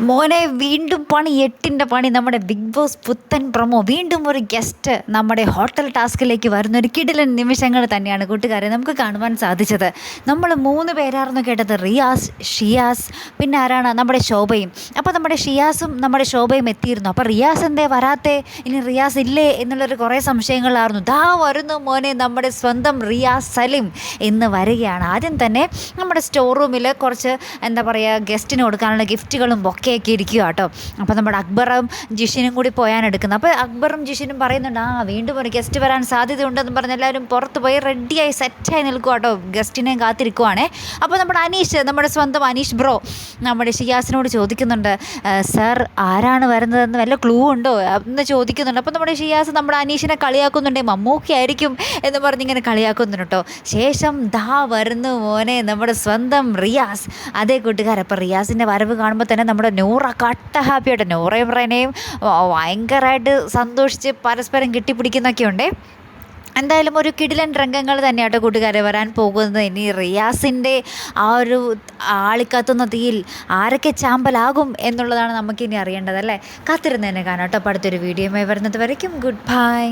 മോനെ വീണ്ടും പണി എട്ടിന്റെ പണി നമ്മുടെ ബിഗ് ബോസ് പുത്തൻ പ്രൊമോ വീണ്ടും ഒരു ഗസ്റ്റ് നമ്മുടെ ഹോട്ടൽ ടാസ്കിലേക്ക് വരുന്ന ഒരു കിടിലൻ നിമിഷങ്ങൾ തന്നെയാണ് കൂട്ടുകാരെ നമുക്ക് കാണുവാൻ സാധിച്ചത്. നമ്മൾ മൂന്ന് പേരായിരുന്നു കേട്ടത് റിയാസ് ഷിയാസ് പിന്നെ ആരാണ്? നമ്മുടെ ശോഭയും. അപ്പോൾ നമ്മുടെ ഷിയാസും നമ്മുടെ ശോഭയും എത്തിയിരുന്നു. അപ്പോൾ റിയാസ് എന്തേ വരാത്തേ? ഇനി റിയാസ് ഇല്ലേ എന്നുള്ളൊരു കുറേ സംശയങ്ങളായിരുന്നു. ദാ വരുന്നു മോനെ നമ്മുടെ സ്വന്തം റിയാസ് സലിം എന്ന് വരികയാണ്. ആദ്യം തന്നെ നമ്മുടെ സ്റ്റോർ റൂമിൽ കുറച്ച് എന്താ പറയുക ഗസ്റ്റിന് കൊടുക്കാനുള്ള ഗിഫ്റ്റുകളും ബൊക്കെയൊക്കെ ഇരിക്കുക കേട്ടോ അപ്പോൾ നമ്മുടെ അക്ബറും ജിഷിനും കൂടി പോയാൻ എടുക്കുന്നത് അപ്പോൾ അക്ബറും ജിഷിനും പറയുന്നുണ്ട് ആ വീണ്ടും ഒരു ഗസ്റ്റ് വരാൻ സാധ്യതയുണ്ടെന്ന് പറഞ്ഞ് എല്ലാവരും പുറത്ത് പോയി റെഡിയായി സെറ്റായി നിൽക്കുക കേട്ടോ ഗസ്റ്റിനെ കാത്തിരിക്കുവാണേ. അപ്പോൾ നമ്മുടെ അനീഷ് നമ്മുടെ സ്വന്തം അനീഷ് ബ്രോ നമ്മുടെ ഷിയാസിനോട് ചോദിക്കുന്നുണ്ട് സർ ആരാണ് വരുന്നതെന്ന് വല്ല ക്ലൂ ഉണ്ടോ? എന്ന് ചോദിക്കുന്നുണ്ട്. അപ്പോൾ നമ്മുടെ ഷിയാസ് നമ്മുടെ അനീഷിനെ കളിയാക്കുന്നുണ്ട് മമ്മൂക്കി ആയിരിക്കും എന്ന് പറഞ്ഞിങ്ങനെ കളിയാക്കുന്നുണ്ട് കേട്ടോ ശേഷം ദാ വരുന്നു മോനെ നമ്മുടെ സ്വന്തം റിയാസ്. അതേ കൂട്ടുകാർ അപ്പോൾ റിയാസിന്റെ വരവ് കാണുമ്പോൾ തന്നെ നമ്മുടെ നൂറ കട്ട ഹാപ്പിയായിട്ട് നൂറയും റെനയും ഭയങ്കരമായിട്ട് സന്തോഷിച്ച് പരസ്പരം കെട്ടിപ്പിടിക്കുന്നൊക്കെ ഉണ്ടേ എന്തായാലും ഒരു കിടിലൻ രംഗങ്ങൾ തന്നെയാട്ടോ കൂട്ടുകാരെ വരാൻ പോകുന്നത്. ഇനി റിയാസിന്റെ ആ ഒരു ആളിക്കത്തുന്ന തീയിൽ ആരൊക്കെ ചാമ്പലാകും എന്നുള്ളതാണ് നമുക്കിനി അറിയേണ്ടത് അല്ലേ? കാത്തിരുന്ന് തന്നെ കാണാം കേട്ടോ. അപ്പോൾ അടുത്തൊരു വീഡിയോയുമായി വരുന്നത് വരയ്ക്കും. Good bye